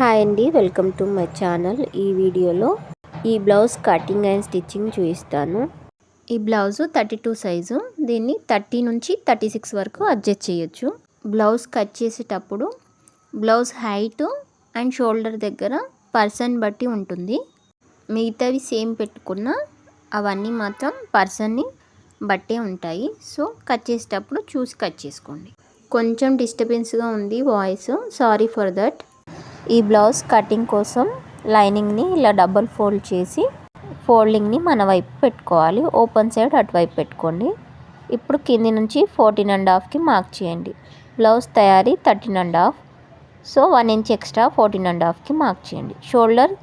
Hi అండి welcome to my channel. ఈ వీడియోలో ఈ బ్లౌజ్ కటింగ్ అండ్ స్టిచ్చింగ్ చూపిస్తాను. ఈ బ్లౌజు థర్టీ టూ సైజు. దీన్ని థర్టీ నుంచి థర్టీ సిక్స్ వరకు అడ్జస్ట్ చేయొచ్చు. బ్లౌజ్ కట్ చేసేటప్పుడు బ్లౌజ్ హైట్ అండ్ షోల్డర్ దగ్గర పర్సన్ బట్టి ఉంటుంది. మిగతావి సేమ్ పెట్టుకున్న అవన్నీ మాత్రం పర్సన్ని బట్టే ఉంటాయి. సో కట్ చేసేటప్పుడు చూసి కట్ చేసుకోండి. కొంచెం డిస్టర్బెన్స్గా ఉంది వాయిస్. Sorry for that. ఈ బ్లౌజ్ కటింగ్ కోసం లైనింగ్ని ఇలా డబల్ ఫోల్డ్ చేసి ఫోల్డింగ్ని మన వైపు పెట్టుకోవాలి. ఓపెన్ సైడ్ అటువైపు పెట్టుకోండి. ఇప్పుడు కింది నుంచి ఫోర్టీన్ అండ్ హాఫ్కి మార్క్ చేయండి. బ్లౌజ్ తయారీ thirteen and half. So one inch extra fourteen and హాఫ్కి mark చేయండి. షోల్డర్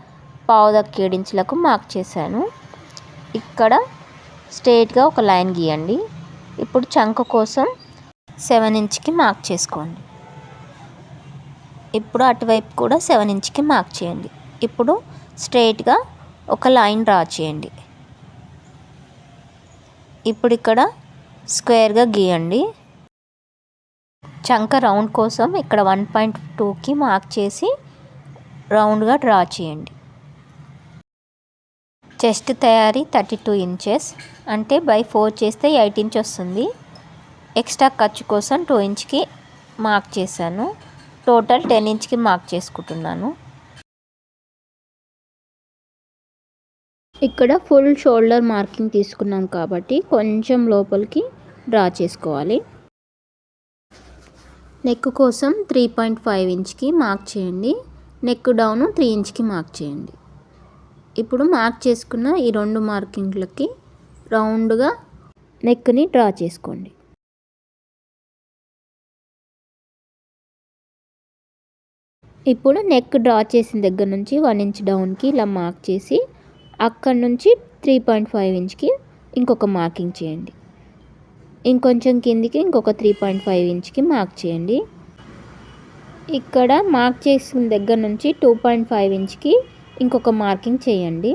పావుదక్కి ఏడించులకు మార్క్ చేశాను. ఇక్కడ స్ట్రేట్గా ఒక లైన్ గీయండి. ఇప్పుడు చంక కోసం సెవెన్ ఇంచ్కి మార్క్ చేసుకోండి. ఇప్పుడు అటువైపు కూడా సెవెన్ ఇంచ్కి మార్క్ చేయండి. ఇప్పుడు స్ట్రైట్గా ఒక లైన్ డ్రా చేయండి. ఇప్పుడు ఇక్కడ స్క్వేర్గా గీయండి. చంక రౌండ్ కోసం ఇక్కడ వన్ పాయింట్ టూకి మార్క్ చేసి రౌండ్గా డ్రా చేయండి. చెస్ట్ తయారీ థర్టీ టూ ఇంచెస్ అంటే బై ఫోర్ చేస్తే ఎయిట్ ఇంచ్ వస్తుంది. ఎక్స్ట్రా ఖర్చు కోసం టూ ఇంచ్కి మార్క్ చేశాను. టోటల్ టెన్ ఇంచ్కి మార్క్ చేసుకుంటున్నాను. ఇక్కడ ఫుల్ షోల్డర్ మార్కింగ్ తీసుకున్నాం కాబట్టి కొంచెం లోపలికి డ్రా చేసుకోవాలి. నెక్ కోసం త్రీ పాయింట్ ఫైవ్ ఇంచ్కి మార్క్ చేయండి. నెక్ డౌన్ త్రీ ఇంచ్కి మార్క్ చేయండి. ఇప్పుడు మార్క్ చేసుకున్న ఈ రెండు మార్కింగ్లకి రౌండ్గా నెక్ని డ్రా చేసుకోండి. ఇప్పుడు నెక్ డ్రా చేసిన దగ్గర నుంచి వన్ ఇంచ్ డౌన్కి ఇలా మార్క్ చేసి అక్కడి నుంచి త్రీ పాయింట్ ఫైవ్ ఇంచ్కి ఇంకొక మార్కింగ్ చేయండి. ఇంకొంచెం కిందికి ఇంకొక త్రీ పాయింట్ ఫైవ్ ఇంచ్కి మార్క్ చేయండి. ఇక్కడ మార్క్ చేసిన దగ్గర నుంచి టూ పాయింట్ ఫైవ్ ఇంచ్కి ఇంకొక మార్కింగ్ చేయండి.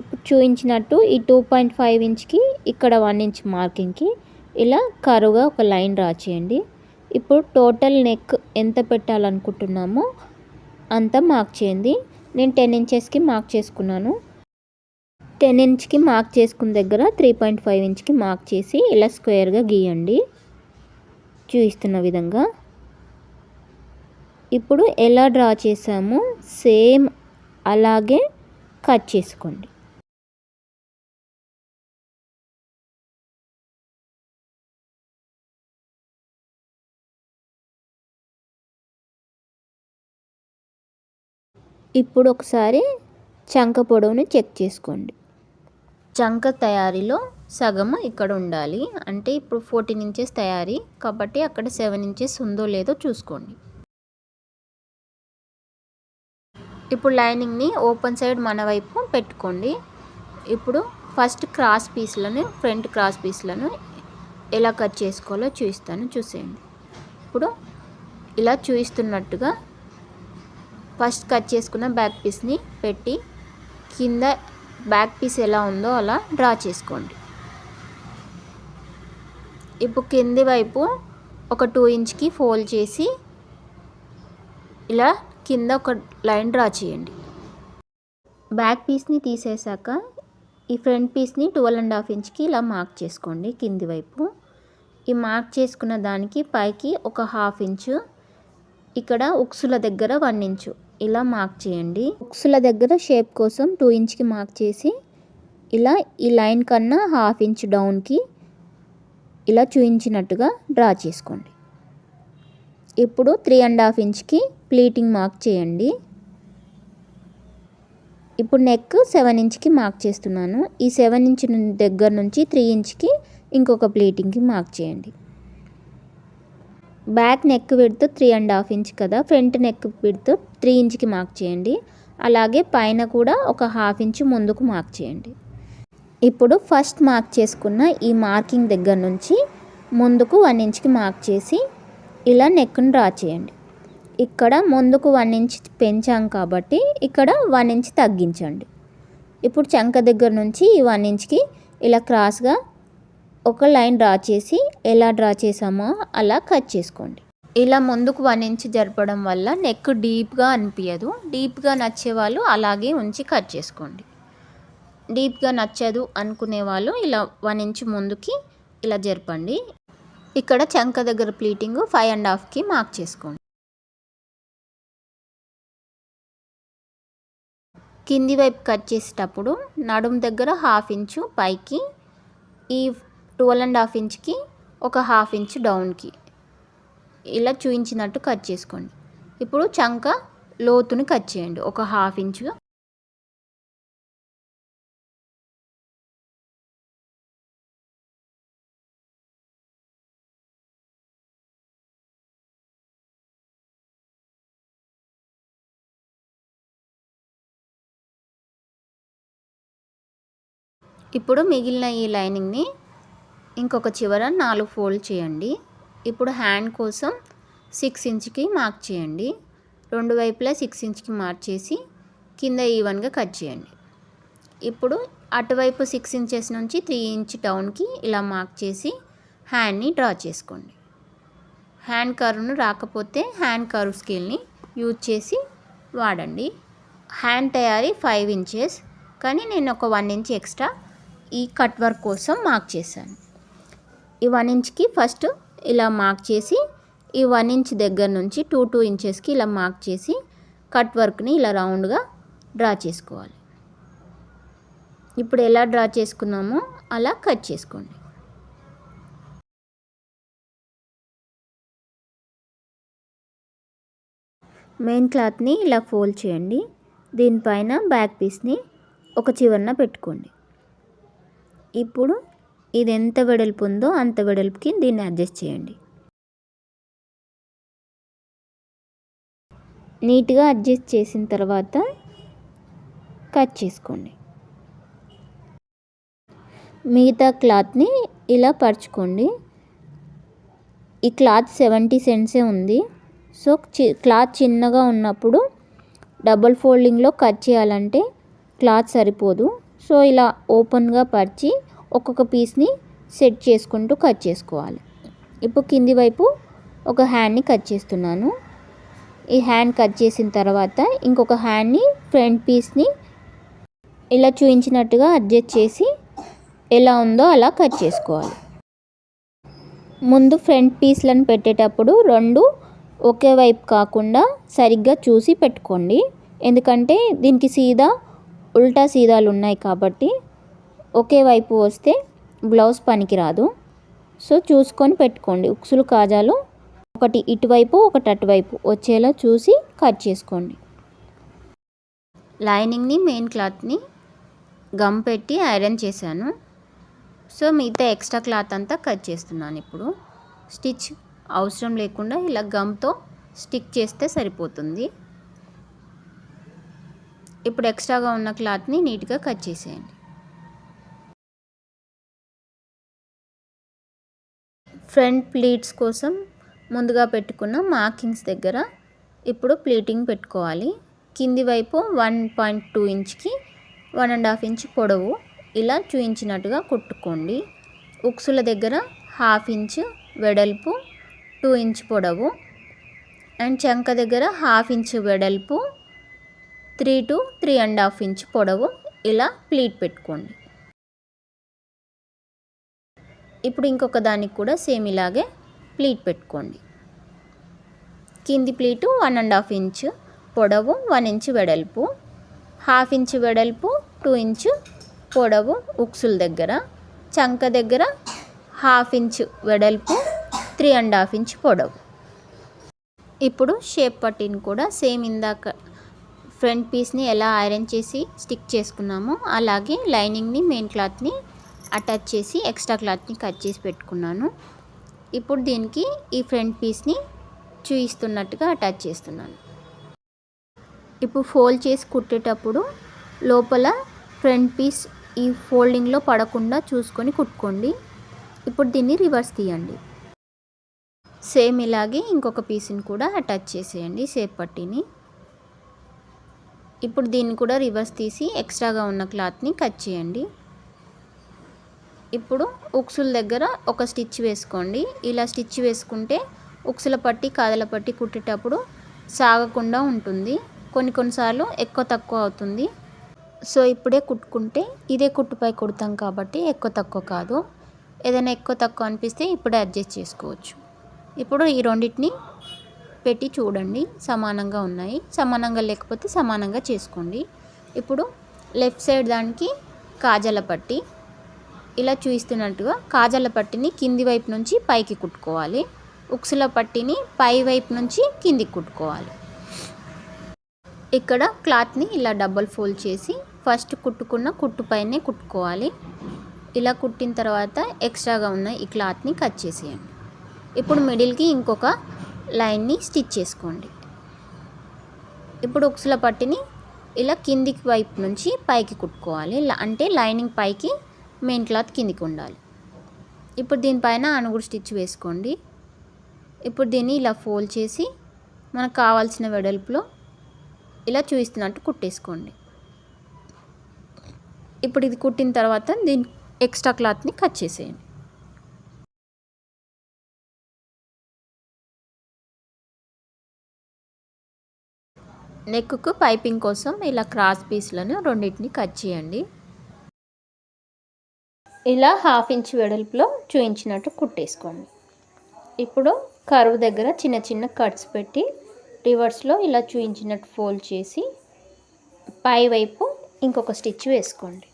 ఇప్పుడు చూపించినట్టు ఈ టూ పాయింట్ ఫైవ్ ఇంచ్కి ఇక్కడ వన్ ఇంచ్ మార్కింగ్కి ఇలా కరువుగా ఒక లైన్ డ్రా చేయండి. ఇప్పుడు టోటల్ నెక్ ఎంత పెట్టాలనుకుంటున్నామో అంత మార్క్ చేయండి. నేను టెన్ ఇంచెస్కి మార్క్ చేసుకున్నాను. టెన్ ఇంచ్కి మార్క్ చేసుకున్న దగ్గర త్రీ పాయింట్ ఫైవ్ ఇంచ్కి మార్క్ చేసి ఇలా స్క్వేర్గా గీయండి. చూపిస్తున్న విధంగా. ఇప్పుడు ఎలా డ్రా చేసామో సేమ్ అలాగే కట్ చేసుకోండి. ఇప్పుడు ఒకసారి చంక పొడవుని చెక్ చేసుకోండి. చంక తయారీలో సగం ఇక్కడ ఉండాలి. అంటే ఇప్పుడు ఫోర్టీన్ ఇంచెస్ తయారీ. కాబట్టి అక్కడ సెవెన్ ఇంచెస్ ఉందో లేదో చూసుకోండి. ఇప్పుడు లైనింగ్ని ఓపెన్ సైడ్ మన వైపు పెట్టుకోండి. ఇప్పుడు ఫస్ట్ క్రాస్ పీస్లను ఫ్రంట్ క్రాస్ పీస్లను ఎలా కట్ చేసుకోవాలో చూపిస్తాను చూసేయండి. ఇప్పుడు ఇలా చూపిస్తున్నట్టుగా ఫస్ట్ కట్ చేసుకున్న బ్యాక్ పీస్ని పెట్టి కింద బ్యాక్ పీస్ ఎలా ఉందో అలా డ్రా చేసుకోండి. ఇప్పుడు కింది వైపు ఒక టూ ఇంచ్కి ఫోల్డ్ చేసి ఇలా కింద ఒక లైన్ డ్రా చేయండి. బ్యాక్ పీస్ని తీసేసాక ఈ ఫ్రంట్ పీస్ని ట్వెల్వ్ అండ్ హాఫ్ ఇంచ్కి ఇలా మార్క్ చేసుకోండి కింది వైపు. ఈ మార్క్ చేసుకున్న దానికి పైకి ఒక హాఫ్ ఇంచు ఇక్కడ ఉక్సుల దగ్గర వన్ ఇంచు. ఇలా మార్క్ చేయండి. బుక్స్ల దగ్గర షేప్ కోసం టూ ఇంచ్కి మార్క్ చేసి ఇలా ఈ లైన్ కన్నా హాఫ్ ఇంచ్ డౌన్కి ఇలా చూయించినట్టుగా డ్రా చేసుకోండి. ఇప్పుడు త్రీ అండ్ హాఫ్ ఇంచ్కి ప్లీటింగ్ మార్క్ చేయండి. ఇప్పుడు నెక్ సెవెన్ ఇంచ్కి మార్క్ చేస్తున్నాను. ఈ సెవెన్ ఇంచ్ దగ్గర నుంచి త్రీ ఇంచ్కి ఇంకొక ప్లీటింగ్కి మార్క్ చేయండి. Back neck width three and half inch కదా ఫ్రంట్ నెక్ విడ్త్ త్రీ ఇంచ్కి మార్క్ చేయండి. అలాగే పైన కూడా ఒక హాఫ్ ఇంచ్ ముందుకు మార్క్ చేయండి. ఇప్పుడు ఫస్ట్ మార్క్ చేసుకున్న ఈ మార్కింగ్ దగ్గర నుంచి ముందుకు వన్ ఇంచ్కి మార్క్ చేసి ఇలా నెక్ను డ్రా చేయండి. ఇక్కడ ముందుకు వన్ ఇంచ్ పెంచాం కాబట్టి ఇక్కడ వన్ ఇంచ్ తగ్గించండి. ఇప్పుడు చంక దగ్గర నుంచి ఈ వన్ ఇంచ్కి ఇలా క్రాస్గా ఒక లైన్ డ్రా చేసి ఎలా డ్రా చేసామో అలా కట్ చేసుకోండి. ఇలా ముందుకు వన్ ఇంచ్ జరపడం వల్ల నెక్ డీప్గా అనిపించదు డీప్గా నచ్చే వాళ్ళు అలాగే ఉంచి కట్ చేసుకోండి. డీప్గా నచ్చదు అనుకునే వాళ్ళు ఇలా వన్ ఇంచ్ ముందుకి ఇలా జరపండి. ఇక్కడ చంక దగ్గర ప్లీటింగ్ ఫైవ్ అండ్ హాఫ్కి మార్క్ చేసుకోండి. కింది వైపు కట్ చేసేటప్పుడు నడుము దగ్గర హాఫ్ ఇంచు పైకి ఈ ట్వెల్వ్ అండ్ హాఫ్ ఇంచ్కి ఒక హాఫ్ ఇంచ్ డౌన్కి ఇలా చూయించినట్టు కట్ చేసుకోండి. ఇప్పుడు చంక లోతుని కట్ చేయండి. ఒక హాఫ్ ఇంచు ఇప్పుడు మిగిలిన ఈ లైనింగ్ని ఇంకొక చివర నాలుగు ఫోల్డ్ చేయండి. ఇప్పుడు హ్యాండ్ కోసం సిక్స్ ఇంచ్కి మార్క్ చేయండి. రెండు వైపులా సిక్స్ ఇంచ్కి మార్క్ చేసి కింద ఈవెన్గా కట్ చేయండి. ఇప్పుడు అటువైపు సిక్స్ ఇంచెస్ నుంచి త్రీ ఇంచ్ డౌన్కి ఇలా మార్క్ చేసి హ్యాండ్ని డ్రా చేసుకోండి. హ్యాండ్ కర్వ్ను రాకపోతే హ్యాండ్ కర్వ్ స్కేల్ని యూజ్ చేసి వాడండి. హ్యాండ్ తయారీ ఫైవ్ ఇంచెస్ కానీ నేను ఒక వన్ ఇంచ్ ఎక్స్ట్రా ఈ కట్ వర్క్ కోసం మార్క్ చేశాను. ఈ వన్ ఇంచ్కి ఫస్ట్ ఇలా మార్క్ చేసి ఈ వన్ ఇంచ్ దగ్గర నుంచి టూ టూ ఇంచెస్కి ఇలా మార్క్ చేసి కట్ వర్క్ని ఇలా రౌండ్గా డ్రా చేసుకోవాలి. ఇప్పుడు ఎలా డ్రా చేసుకున్నామో అలా కట్ చేసుకోండి. మెయిన్ క్లాత్ని ఇలా ఫోల్డ్ చేయండి. దీనిపైన బ్యాక్ పీస్ని ఒక చివరన పెట్టుకోండి. ఇప్పుడు ఇది ఎంత వెడల్పు ఉందో అంత వెడల్పుకి దీన్ని అడ్జస్ట్ చేయండి. నీట్గా అడ్జస్ట్ చేసిన తర్వాత కట్ చేసుకోండి. మిగతా క్లాత్ని ఇలా పరుచుకోండి. ఈ క్లాత్ సెవెంటీ సెంట్సే ఉంది. సో చి క్లాత్ చిన్నగా ఉన్నప్పుడు డబుల్ ఫోల్డింగ్లో కట్ చేయాలంటే క్లాత్ సరిపోదు. సో ఇలా ఓపెన్గా పరిచి ఒక్కొక్క పీస్ని సెట్ చేసుకుంటూ కట్ చేసుకోవాలి. ఇప్పుడు కింది వైపు ఒక హ్యాండ్ని కట్ చేస్తున్నాను. ఈ హ్యాండ్ కట్ చేసిన తర్వాత ఇంకొక హ్యాండ్ని ఫ్రంట్ పీస్ని ఇలా చూపించినట్టుగా అడ్జస్ట్ చేసి ఎలా ఉందో అలా కట్ చేసుకోవాలి. ముందు ఫ్రంట్ పీస్లను పెట్టేటప్పుడు రెండు ఒకే వైపు కాకుండా సరిగ్గా చూసి పెట్టుకోండి. ఎందుకంటే దీనికి సీదా ఉల్టా సీదాలు ఉన్నాయి కాబట్టి ఒకే వైపు వస్తే బ్లౌజ్ పనికిరాదు. సో చూసుకొని పెట్టుకోండి. ఉక్సులు కాజాలు ఒకటి ఇటువైపు ఒకటి అటువైపు వచ్చేలా చూసి కట్ చేసుకోండి. లైనింగ్ని మెయిన్ క్లాత్ని గమ్ పెట్టి ఐరన్ చేశాను. సో మిగతా ఎక్స్ట్రా క్లాత్ అంతా కట్ చేస్తున్నాను ఇప్పుడు. స్టిచ్ అవసరం లేకుండా ఇలా గమ్తో స్టిక్ చేస్తే సరిపోతుంది. ఇప్పుడు ఎక్స్ట్రాగా ఉన్న క్లాత్ని నీట్గా కట్ చేసేయండి. ఫ్రంట్ ప్లీట్స్ కోసం ముందుగా పెట్టుకున్న మార్కింగ్స్ దగ్గర ఇప్పుడు ప్లీటింగ్ పెట్టుకోవాలి. కింది వైపు వన్ పాయింట్ టూ ఇంచ్కి వన్ అండ్ హాఫ్ ఇంచ్ పొడవు ఇలా చూయించినట్టుగా కుట్టుకోండి. ఉక్సుల దగ్గర హాఫ్ ఇంచ్ వెడల్పు టూ ఇంచ్ పొడవు అండ్ చంక దగ్గర హాఫ్ ఇంచ్ వెడల్పు three to three and half inch పొడవు ఇలా ప్లీట్ పెట్టుకోండి. ఇప్పుడు ఇంకొక దానికి కూడా సేమ్ ఇలాగే ప్లీట్ పెట్టుకోండి. కింది pleat one and half inch పొడవు వన్ ఇంచ్ వెడల్పు హాఫ్ ఇంచ్ వెడల్పు టూ ఇంచ్ పొడవు ఉక్సుల దగ్గర చంక దగ్గర హాఫ్ ఇంచ్ వెడల్పు త్రీ అండ్ హాఫ్ ఇంచ్ పొడవు. ఇప్పుడు షేప్ పట్టిని కూడా సేమ్ ఇందాక ఫ్రంట్ పీస్ని ఎలా ఐరన్ చేసి స్టిక్ చేసుకున్నామో అలాగే లైనింగ్ని మెయిన్ క్లాత్ని అటాచ్ చేసి ఎక్స్ట్రా క్లాత్ని కట్ చేసి పెట్టుకున్నాను. ఇప్పుడు దీనికి ఈ ఫ్రంట్ పీస్ని చూయిస్తున్నట్టుగా అటాచ్ చేస్తున్నాను. ఇప్పుడు ఫోల్డ్ చేసి కుట్టేటప్పుడు లోపల ఫ్రంట్ పీస్ ఈ ఫోల్డింగ్లో పడకుండా చూసుకొని కుట్టుకోండి. ఇప్పుడు దీన్ని రివర్స్ తీయండి. సేమ్ ఇలాగే ఇంకొక పీస్ని కూడా అటాచ్ చేసేయండి సేప్ పట్టీని. ఇప్పుడు దీన్ని కూడా రివర్స్ తీసి ఎక్స్ట్రాగా ఉన్న క్లాత్ని కట్ చేయండి. ఇప్పుడు ఉక్సుల దగ్గర ఒక స్టిచ్ వేసుకోండి. ఇలా స్టిచ్ వేసుకుంటే ఉక్సుల పట్టి కాదల పట్టి కుట్టేటప్పుడు సాగకుండా ఉంటుంది. కొన్ని కొన్నిసార్లు ఎక్కువ తక్కువ అవుతుంది. సో ఇప్పుడే కుట్టుకుంటే ఇదే కుట్టుపై కుడతాం కాబట్టి ఎక్కువ తక్కువ కాదు. ఏదైనా ఎక్కువ తక్కువ అనిపిస్తే ఇప్పుడే అడ్జస్ట్ చేసుకోవచ్చు. ఇప్పుడు ఈ రెండింటిని పెట్టి చూడండి. సమానంగా ఉన్నాయి. సమానంగా లేకపోతే సమానంగా చేసుకోండి. ఇప్పుడు లెఫ్ట్ సైడ్ దానికి కాజల పట్టి ఇలా చూస్తున్నట్టుగా కాజాల పట్టిని కింది వైపు నుంచి పైకి కుట్టుకోవాలి. ఉక్సుల పట్టిని పై వైపు నుంచి కిందికి కుట్టుకోవాలి. ఇక్కడ క్లాత్ని ఇలా డబల్ ఫోల్డ్ చేసి ఫస్ట్ కుట్టుకున్న కుట్టు పైనే కుట్టుకోవాలి. ఇలా కుట్టిన తర్వాత ఎక్స్ట్రాగా ఉన్న ఈ క్లాత్ని కట్ చేసేయండి. ఇప్పుడు మిడిల్కి ఇంకొక లైన్ని స్టిచ్ చేసుకోండి. ఇప్పుడు ఉక్సుల పట్టిని ఇలా కిందికి వైపు నుంచి పైకి కుట్టుకోవాలి. అంటే లైనింగ్ పైకి మెయిన్ క్లాత్ కిందికి ఉండాలి. ఇప్పుడు దీనిపైన అనుగుడు స్టిచ్ వేసుకోండి. ఇప్పుడు దీన్ని ఇలా ఫోల్డ్ చేసి మనకు కావాల్సిన వెడల్పులో ఇలా చూపిస్తున్నట్టు కుట్టేసుకోండి. ఇప్పుడు ఇది కుట్టిన తర్వాత దీని ఎక్స్ట్రా క్లాత్ని కట్ చేసేయండి. నెక్కు పైపింగ్ కోసం ఇలా క్రాస్ పీస్లను రెండింటిని కట్ చేయండి. ఇలా హాఫ్ ఇంచ్ వెడల్పులో చూయించినట్టు కుట్టేసుకోండి. ఇప్పుడు కరువు దగ్గర చిన్న చిన్న కట్స్ పెట్టి రివర్స్లో ఇలా చూయించినట్టు ఫోల్డ్ చేసి పై వైపు ఇంకొక స్టిచ్ వేసుకోండి.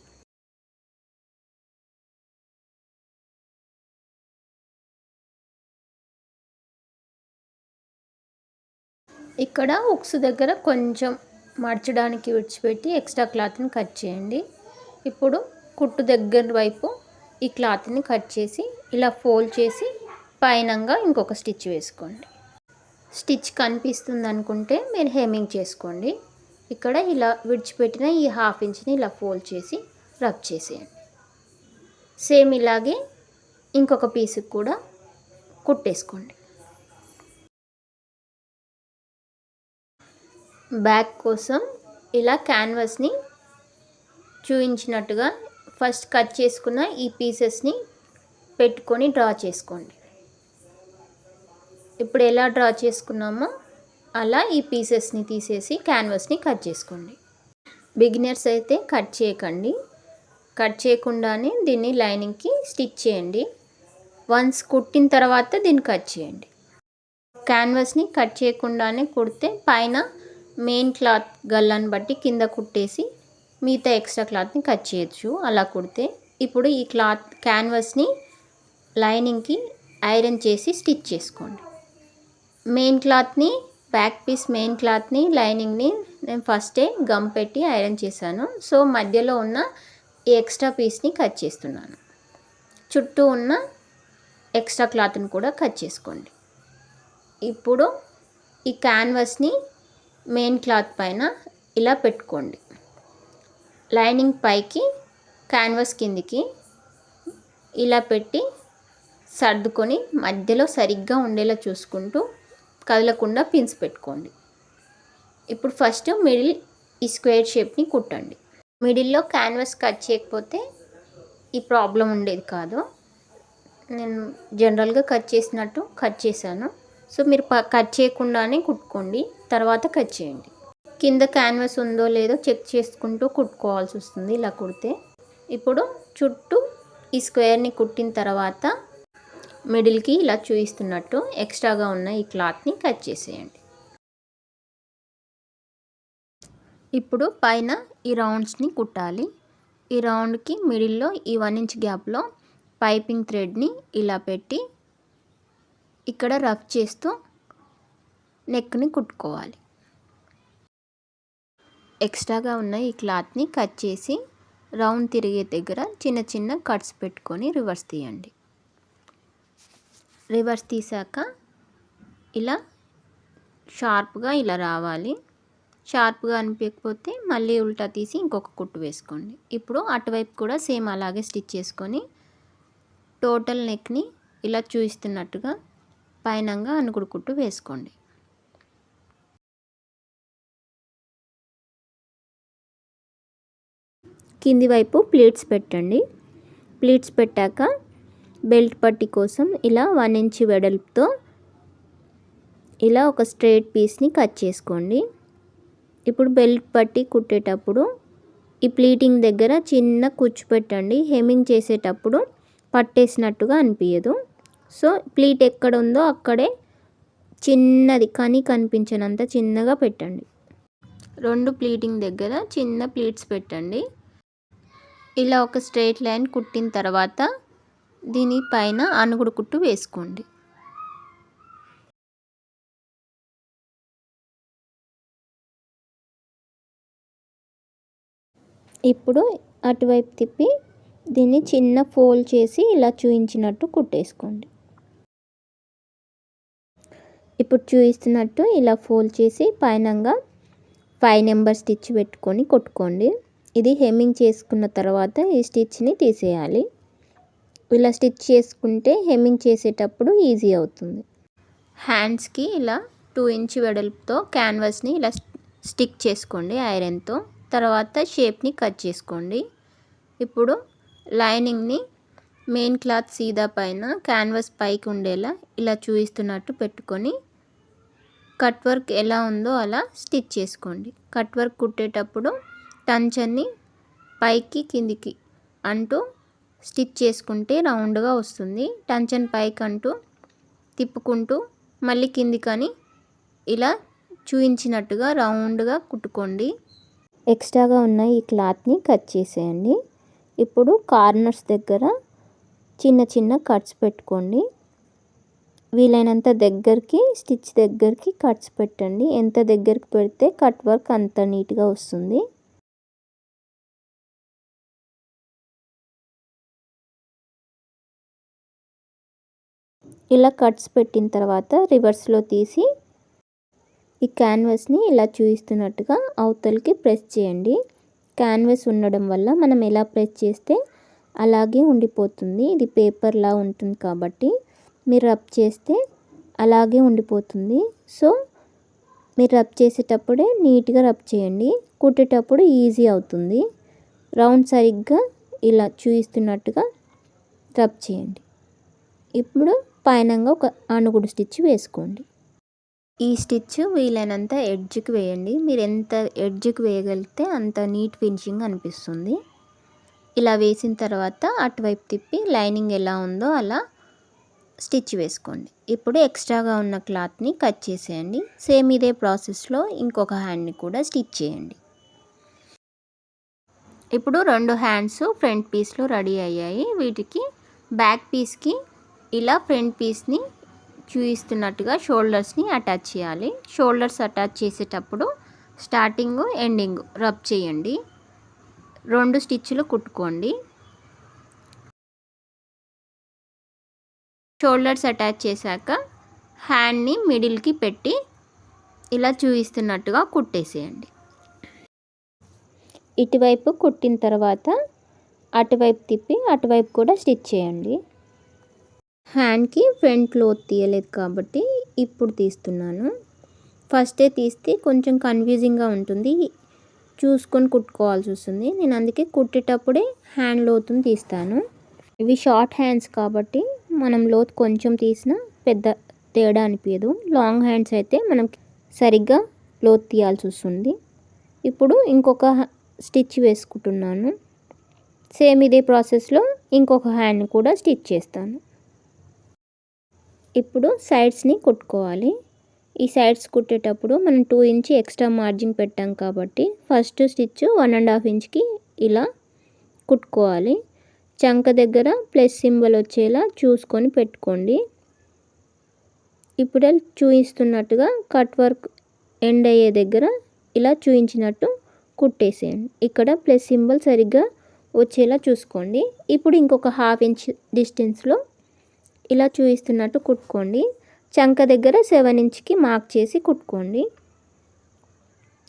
ఇక్కడ ఉక్స్ దగ్గర కొంచెం మడచడానికి విడిచిపెట్టి ఎక్స్ట్రా క్లాత్ని కట్ చేయండి. ఇప్పుడు కుట్టు దగ్గర వైపు ఈ క్లాత్ని కట్ చేసి ఇలా ఫోల్డ్ చేసి పైనంగా ఇంకొక స్టిచ్ వేసుకోండి. స్టిచ్ కనిపిస్తుంది అనుకుంటే మీరు హెమ్మింగ్ చేసుకోండి. ఇక్కడ ఇలా విడిచిపెట్టిన ఈ హాఫ్ ఇంచ్ని ఇలా ఫోల్డ్ చేసి రబ్ చేసేయండి. సేమ్ ఇలాగే ఇంకొక పీస్కి కూడా కుట్టేసుకోండి. బ్యాక్ కోసం ఇలా క్యాన్వాస్ని చూపించినట్టుగా ఫస్ట్ కట్ చేసుకున్న ఈ పీసెస్ని పెట్టుకొని డ్రా చేసుకోండి. ఇప్పుడు ఎలా డ్రా చేసుకున్నామో అలా ఈ పీసెస్ని తీసేసి క్యాన్వాస్ని కట్ చేసుకోండి. బిగినర్స్ అయితే కట్ చేయకండి. కట్ చేయకుండానే దీన్ని లైనింగ్కి స్టిచ్ చేయండి. వన్స్ కుట్టిన తర్వాత దీన్ని కట్ చేయండి. క్యాన్వాస్ని కట్ చేయకుండానే కుడితే పైన మెయిన్ క్లాత్ గల్లాన్ని బట్టి కింద కుట్టేసి మిగతా ఎక్స్ట్రా క్లాత్ని కట్ చేయొచ్చు. అలా కుడితే ఇప్పుడు ఈ క్లాత్ క్యాన్వాస్ని లైనింగ్కి ఐరన్ చేసి స్టిచ్ చేసుకోండి. మెయిన్ క్లాత్ని బ్యాక్ పీస్ మెయిన్ క్లాత్ని లైనింగ్ని నేను ఫస్టే గమ్ పెట్టి ఐరన్ చేశాను. సో మధ్యలో ఉన్న ఈ ఎక్స్ట్రా పీస్ని కట్ చేస్తున్నాను. చుట్టూ ఉన్న ఎక్స్ట్రా క్లాత్ని కూడా కట్ చేసుకోండి. ఇప్పుడు ఈ క్యాన్వాస్ని మెయిన్ క్లాత్ పైన ఇలా పెట్టుకోండి. లైనింగ్ పైకి క్యాన్వాస్ కిందికి ఇలా పెట్టి సర్దుకొని మధ్యలో సరిగ్గా ఉండేలా చూసుకుంటూ కదలకుండా పిన్స్ పెట్టుకోండి. ఇప్పుడు ఫస్ట్ మిడిల్ ఈ స్క్వేర్ షేప్ని కుట్టండి. మిడిల్లో క్యాన్వాస్ కట్ చేయకపోతే ఈ ప్రాబ్లం ఉండేది కాదు. నేను జనరల్గా కట్ చేసినట్టు కట్ చేశాను. సో మీరు కట్ చేయకుండానే కుట్టుకోండి. తర్వాత కట్ చేయండి. కింద క్యాన్వాస్ ఉందో లేదో చెక్ చేసుకుంటూ కుట్టుకోవాల్సి వస్తుంది ఇలా కుడితే. ఇప్పుడు చుట్టూ ఈ స్క్వేర్ని కుట్టిన తర్వాత మిడిల్కి ఇలా చూపిస్తున్నట్టు ఎక్స్ట్రాగా ఉన్న ఈ క్లాత్ని కట్ చేసేయండి. ఇప్పుడు పైన ఈ రౌండ్స్ని కుట్టాలి. ఈ రౌండ్కి మిడిల్లో ఈ వన్ ఇంచ్ గ్యాప్లో పైపింగ్ థ్రెడ్ని ఇలా పెట్టి ఇక్కడ రఫ్ చేస్తూ నెక్ని కుట్టుకోవాలి. ఎక్స్ట్రాగా ఉన్న ఈ క్లాత్ని కట్ చేసి రౌండ్ తిరిగే దగ్గర చిన్న చిన్న కట్స్ పెట్టుకొని రివర్స్ తీయండి. రివర్స్ తీసాక ఇలా షార్ప్గా ఇలా రావాలి. షార్ప్గా అనిపించకపోతే మళ్ళీ ఉల్టా తీసి ఇంకొక కుట్టు వేసుకోండి. ఇప్పుడు అటువైపు కూడా సేమ్ అలాగే స్టిచ్ చేసుకొని టోటల్ నెక్ని ఇలా చూపిస్తున్నట్టుగా పైనంగా అనుగుడు కుట్టు వేసుకోండి. కింది వైపు ప్లేట్స్ పెట్టండి. ప్లేట్స్ పెట్టాక బెల్ట్ పట్టి కోసం ఇలా వన్ ఇంచ్ వెడల్పుతో ఇలా ఒక స్ట్రైట్ పీస్ని కట్ చేసుకోండి. ఇప్పుడు బెల్ట్ పట్టి కుట్టేటప్పుడు ఈ ప్లీటింగ్ దగ్గర చిన్న కుచ్చు పెట్టండి. హెమింగ్ చేసేటప్పుడు పట్టేసినట్టుగా అనిపించదు సో ప్లీట్ ఎక్కడ ఉందో అక్కడే చిన్నది కని కనిపించినంత చిన్నగా పెట్టండి. రెండు ప్లీటింగ్ దగ్గర చిన్న ప్లీట్స్ పెట్టండి. ఇలా ఒక స్ట్రైట్ లైన్ కుట్టిన తర్వాత దీని పైన అనుగుడు కుట్టు వేసుకోండి. ఇప్పుడు అటువైపు తిప్పి దీన్ని చిన్న ఫోల్డ్ చేసి ఇలా చూయించినట్టు కుట్టేసుకోండి. ఇప్పుడు చూపిస్తున్నట్టు ఇలా ఫోల్డ్ చేసి పైనంగా ఫైవ్ నెంబర్ స్టిచ్ పెట్టుకొని కొట్టుకోండి. ఇది హెమ్మింగ్ చేసుకున్న తర్వాత ఈ స్టిచ్ని తీసేయాలి. ఇలా స్టిచ్ చేసుకుంటే హెమ్మింగ్ చేసేటప్పుడు ఈజీ అవుతుంది. హ్యాండ్స్కి ఇలా టూ ఇంచ్ వెడల్పుతో క్యాన్వాస్ని ఇలా స్టిక్ చేసుకోండి ఐరన్తో. తర్వాత షేప్ని కట్ చేసుకోండి. ఇప్పుడు లైనింగ్ని మెయిన్ క్లాత్ సీదా పైన క్యాన్వాస్ పైకి ఉండేలా ఇలా చూపిస్తున్నట్టు పెట్టుకొని కట్ వర్క్ ఎలా ఉందో అలా స్టిచ్ చేసుకోండి. కట్ వర్క్ కుట్టేటప్పుడు టంచన్ని పైకి కిందికి అంటూ స్టిచ్ చేసుకుంటే రౌండ్గా వస్తుంది. టంచన్ పైకి అంటూ తిప్పుకుంటూ మళ్ళీ కిందికని ఇలా చూయించినట్టుగా రౌండ్గా కుట్టుకోండి. ఎక్స్ట్రాగా ఉన్న ఈ క్లాత్ని కట్ చేసేయండి. ఇప్పుడు కార్నర్స్ దగ్గర చిన్న చిన్న కట్స్ పెట్టుకోండి. వీలైనంత దగ్గరికి స్టిచ్ దగ్గరికి కట్స్ పెట్టండి. ఎంత దగ్గరికి పెడితే కట్ వర్క్ అంత నీట్గా వస్తుంది. ఇలా కట్స్ పెట్టిన తర్వాత రివర్స్లో తీసి ఈ క్యాన్వాస్ని ఇలా చూపిస్తున్నట్టుగా అవతలకి ప్రెస్ చేయండి. క్యాన్వాస్ ఉండడం వల్ల మనం ఎలా ప్రెస్ చేస్తే అలాగే ఉండిపోతుంది. ఇది పేపర్లా ఉంటుంది కాబట్టి మీరు రబ్ చేస్తే అలాగే ఉండిపోతుంది. సో మీరు రబ్ చేసేటప్పుడే నీట్గా రబ్ చేయండి. కుట్టేటప్పుడు ఈజీ అవుతుంది. రౌండ్ సరిగ్గా ఇలా చూపిస్తున్నట్టుగా రబ్ చేయండి. ఇప్పుడు పైనంగా ఒక అనుగుడు స్టిచ్ వేసుకోండి. ఈ స్టిచ్ వీలైనంత ఎడ్జ్కి వేయండి. మీరు ఎంత ఎడ్జ్కి వేయగలిగితే అంత నీట్ ఫినిషింగ్ అనిపిస్తుంది. ఇలా వేసిన తర్వాత అటువైపు తిప్పి లైనింగ్ ఎలా ఉందో అలా స్టిచ్ వేసుకోండి. ఇప్పుడు ఎక్స్ట్రాగా ఉన్న క్లాత్ని కట్ చేసేయండి. సేమ్ ఇదే ప్రాసెస్లో ఇంకొక హ్యాండ్ని కూడా స్టిచ్ చేయండి. ఇప్పుడు రెండు హ్యాండ్స్ ఫ్రంట్ పీస్లో రెడీ అయ్యాయి. వీటికి బ్యాక్ పీస్కి ఇలా ఫ్రంట్ పీస్ని చూపిస్తున్నట్టుగా షోల్డర్స్ని అటాచ్ చేయాలి. షోల్డర్స్ అటాచ్ చేసేటప్పుడు స్టార్టింగ్ ఎండింగ్ రబ్ చేయండి. రెండు స్టిచ్లు కుట్టుకోండి. షోల్డర్స్ అటాచ్ చేశాక హ్యాండ్ని మిడిల్కి పెట్టి ఇలా చూపిస్తున్నట్టుగా కుట్టేసేయండి. ఇటువైపు కుట్టిన తర్వాత అటువైపు తిప్పి అటువైపు కూడా స్టిచ్ చేయండి. హ్యాండ్కి ఫ్రంట్ క్లోత్ తీయలేదు కాబట్టి ఇప్పుడు తీస్తున్నాను. ఫస్టే తీస్తే కొంచెం కన్ఫ్యూజింగ్గా ఉంటుంది. చూసుకొని కుట్టుకోవాల్సి వస్తుంది. నేను అందుకే కుట్టేటప్పుడే హ్యాండ్ లోతుని తీస్తాను. ఇవి షార్ట్ హ్యాండ్స్ కాబట్టి మనం లోత్ కొంచెం తీసినా పెద్ద తేడా అనిపించదు లాంగ్ హ్యాండ్స్ అయితే మనం సరిగ్గా లోత్ తీయాల్సి వస్తుంది. ఇప్పుడు ఇంకొక స్టిచ్ వేసుకుంటున్నాను. సేమ్ ఇదే ప్రాసెస్లో ఇంకొక హ్యాండ్ కూడా స్టిచ్ చేస్తాను. ఇప్పుడు సైడ్స్ని కుట్టుకోవాలి. ఈ సైడ్స్ కుట్టేటప్పుడు మనం టూ ఇంచ్ ఎక్స్ట్రా మార్జిన్ పెట్టాం కాబట్టి first stitch one and half ఇంచ్కి ఇలా కుట్టుకోవాలి. చంక దగ్గర ప్లస్ సింబల్ వచ్చేలా చూసుకొని పెట్టుకోండి. ఇప్పుడు చూపిస్తున్నట్టుగా కట్ వర్క్ ఎండ్ అయ్యే దగ్గర ఇలా చూపించినట్టు కుట్టేసేయండి. ఇక్కడ ప్లస్ సింబల్ సరిగ్గా వచ్చేలా చూసుకోండి. ఇప్పుడు ఇంకొక హాఫ్ ఇంచ్ డిస్టెన్స్లో ఇలా చూపిస్తున్నట్టు కుట్టుకోండి. చంక దగ్గర సెవెన్ ఇంచ్కి మార్క్ చేసి కుట్టుకోండి.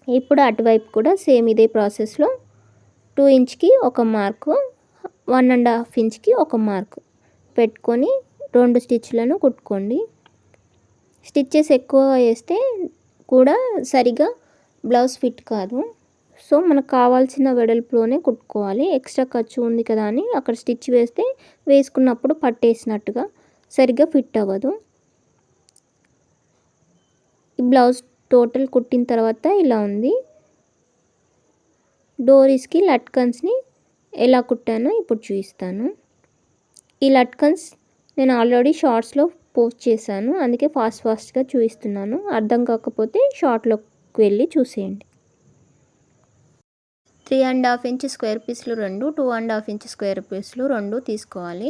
ఇప్పుడు అటువైపు కూడా సేమ్ ఇదే ప్రాసెస్లో టూ ఇంచ్కి ఒక మార్కు వన్ అండ్ హాఫ్ ఇంచ్కి ఒక మార్క్ పెట్టుకొని రెండు స్టిచ్లను కుట్టుకోండి. స్టిచ్చెస్ ఎక్కువ వేస్తే కూడా సరిగా బ్లౌజ్ ఫిట్ కాదు. సో మనకు కావాల్సిన వెడల్పులోనే కుట్టుకోవాలి. ఎక్స్ట్రా ఖర్చు ఉంది కదా అని అక్కడ స్టిచ్ వేస్తే వేసుకున్నప్పుడు పట్టేసినట్టుగా సరిగ్గా ఫిట్ అవ్వదు. ఈ బ్లౌజ్ టోటల్ కుట్టిన తర్వాత ఇలా ఉంది. డోరీస్కి లట్కన్స్ని ఎలా కుట్టానో ఇప్పుడు చూపిస్తాను. ఈ లట్కన్స్ నేను ఆల్రెడీ షార్ట్స్లో పోస్ట్ చేశాను. అందుకే ఫాస్ట్ ఫాస్ట్గా చూపిస్తున్నాను. అర్థం కాకపోతే షార్ట్లోకి వెళ్ళి చూసేయండి. Three and half inch square పీస్లు రెండు two and half inch square పీస్లు రెండు తీసుకోవాలి.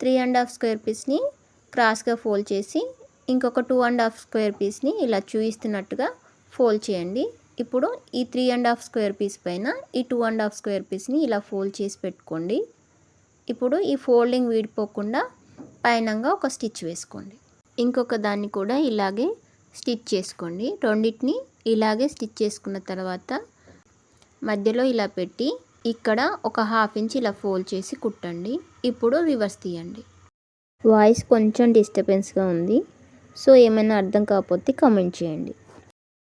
త్రీ అండ్ హాఫ్ స్క్వేర్ పీస్ని క్రాస్గా ఫోల్డ్ చేసి ఇంకొక టూ అండ్ హాఫ్ స్క్వేర్ పీస్ని ఇలా చూపిస్తున్నట్టుగా ఫోల్డ్ చేయండి. ఇప్పుడు ఈ three and half square piece పైన ఈ టూ అండ్ హాఫ్ స్క్వేర్ పీస్ని ఇలా ఫోల్డ్ చేసి పెట్టుకోండి. ఇప్పుడు ఈ ఫోల్డింగ్ వీడిపోకుండా పైనంగా ఒక స్టిచ్ వేసుకోండి. ఇంకొక దాన్ని కూడా ఇలాగే స్టిచ్ చేసుకోండి. రెండింటిని ఇలాగే స్టిచ్ చేసుకున్న తర్వాత మధ్యలో ఇలా పెట్టి ఇక్కడ ఒక హాఫ్ ఇంచ్ ఇలా ఫోల్డ్ చేసి కుట్టండి. ఇప్పుడు రివర్స్ తీయండి. వాయిస్ కొంచెం డిస్టర్బెన్స్గా ఉంది. సో ఏమైనా అర్థం కాకపోతే కమెంట్ చేయండి.